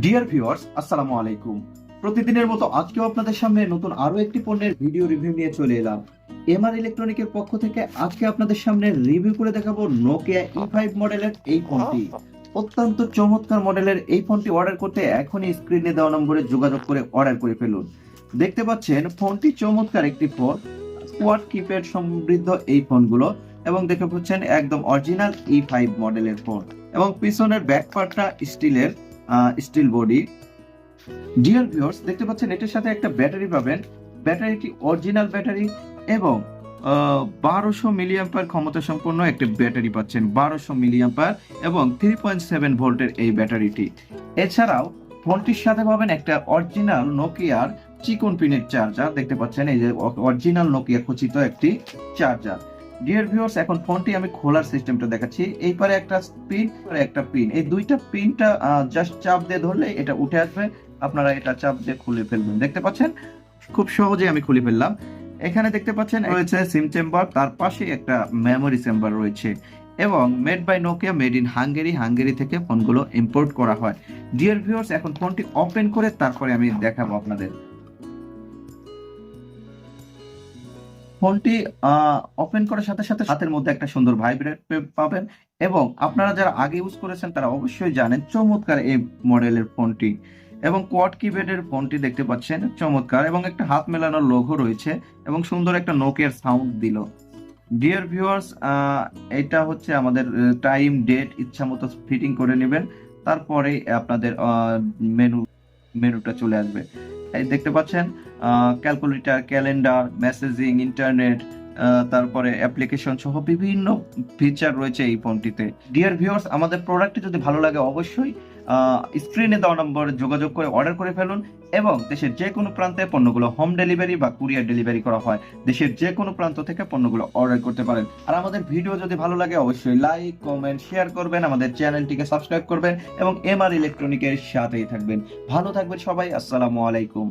Dear viewers আসসালামু আলাইকুম। প্রতিদিনের মতো আজকেও আপনাদের সামনে নতুন আরও একটি পণ্যের ভিডিও রিভিউ নিয়ে চলে এলাম। এমআর ইলেকট্রনিকের পক্ষ থেকে আজকে আপনাদের সামনে রিভিউ করে দেখাবো নোকিয়া ই ফাইভ মডেলের এই ফোনটি। অত্যন্ত চমৎকার মডেলের এই ফোনটি অর্ডার করতে এখনই স্ক্রিনে দেওয়া নম্বরে যোগাযোগ করে অর্ডার করে ফেলুন। দেখতে পাচ্ছেন, ফোনটি চমৎকার একটি ফোন কোয়াড কিপ্যাড সমৃদ্ধ এই ফোনগুলো এবং দেখতে পাচ্ছেন একদম অরিজিনাল ই ফাইভ মডেলের ফোন এবং পিছনের ব্যাক পার্টটা স্টিলের স্টিল বডি ডিয়ার ভিউয়ার্স দেখতে পাচ্ছেন, এটার সাথে একটা ব্যাটারি পাবেন। ব্যাটারিটি অরিজিনাল ব্যাটারি এবং বারোশো মিলিয়াম্পার ক্ষমতা সম্পন্ন একটি ব্যাটারি পাচ্ছেন, বারোশো মিলিয়াম্পার এবং থ্রি পয়েন্ট সেভেন ভোল্টের এই ব্যাটারিটি এছাড়াও, ফোনটির সাথে পাবেন একটা অরিজিনাল নোকিয়ার চিকন পিনের চার্জার দেখতে পাচ্ছেন, এই যে অরিজিনাল নোকিয়া খচিত একটি চার্জার ডিয়ার ভিউয়ার্স এখন ফোনটি আমি খোলার সিস্টেমটা দেখাচ্ছি। এই পারে একটা পিন আর একটা পিন এই দুইটা পিনটা জাস্ট চাপ দিয়ে ধরলে এটা উঠে আসবে। আপনারা এটা চাপ দিয়ে খুলে ফেলবেন। দেখতে পাচ্ছেন? খুব সহজে আমি খুলে ফেললাম। এখানে দেখতে পাচ্ছেন, রয়েছে সিম চেম্বার তার পাশে একটা মেমোরি চেম্বার রয়েছে। এবং made by Nokia made in Hungary Hungary থেকে ফোনগুলো ইম্পোর্ট করা হয়। ডিয়ার ভিউয়ার্স এখন ফোনটি ওপেন করে তারপরে আমি দেখাবো আপনাদের। ফোনটি ওপেন করার সাথে সাথে হাতের মধ্যে একটা সুন্দর ভাইব্রেট পাবেন এবং আপনারা যারা আগে ইউজ করেছেন তারা অবশ্যই জানেন চমৎকার এই মডেলের ফোনটি এবং কোয়াড কিপ্যাডের ফোনটি দেখতে পাচ্ছেন, চমৎকার এবং একটা হাত মেলানোর লোগো রয়েছে এবং সুন্দর একটা নোকিয়ার সাউন্ড দিল। ডিয়ার ভিউয়ার্স এটা হচ্ছে আমাদের টাইম ডেট ইচ্ছা মতো ফিটিং করে নেবেন, তারপরে আপনাদের মেনু মেনুটা চলে আসবে। দেখতে পাচ্ছেন ক্যালকুলেটর ক্যালেন্ডার মেসেজিং ইন্টারনেট তারপরে অ্যাপ্লিকেশন সহ বিভিন্ন ফিচার রয়েছে এই ফোনটিতে। ডিয়ার ভিউয়ার্স আমাদের প্রোডাক্টটি যদি ভালো লাগে অবশ্যই স্ক্রিনে দেওয়া নম্বরে যোগাযোগ করে অর্ডার করে ফেলুন এবং দেশের যে কোনো প্রান্তে পণ্যগুলো হোম ডেলিভারি বা কুরিয়ার ডেলিভারি করা হয়, দেশের যে কোনো প্রান্ত থেকে পণ্যগুলো অর্ডার করতে পারেন। আর আমাদের ভিডিও যদি ভালো লাগে, অবশ্যই লাইক কমেন্ট শেয়ার করবেন, আমাদের চ্যানেলটিকে সাবস্ক্রাইব করবেন এবং এমআর ইলেকট্রনিকের সাথেই থাকবেন। ভালো থাকবেন সবাই, আসসালামু আলাইকুম।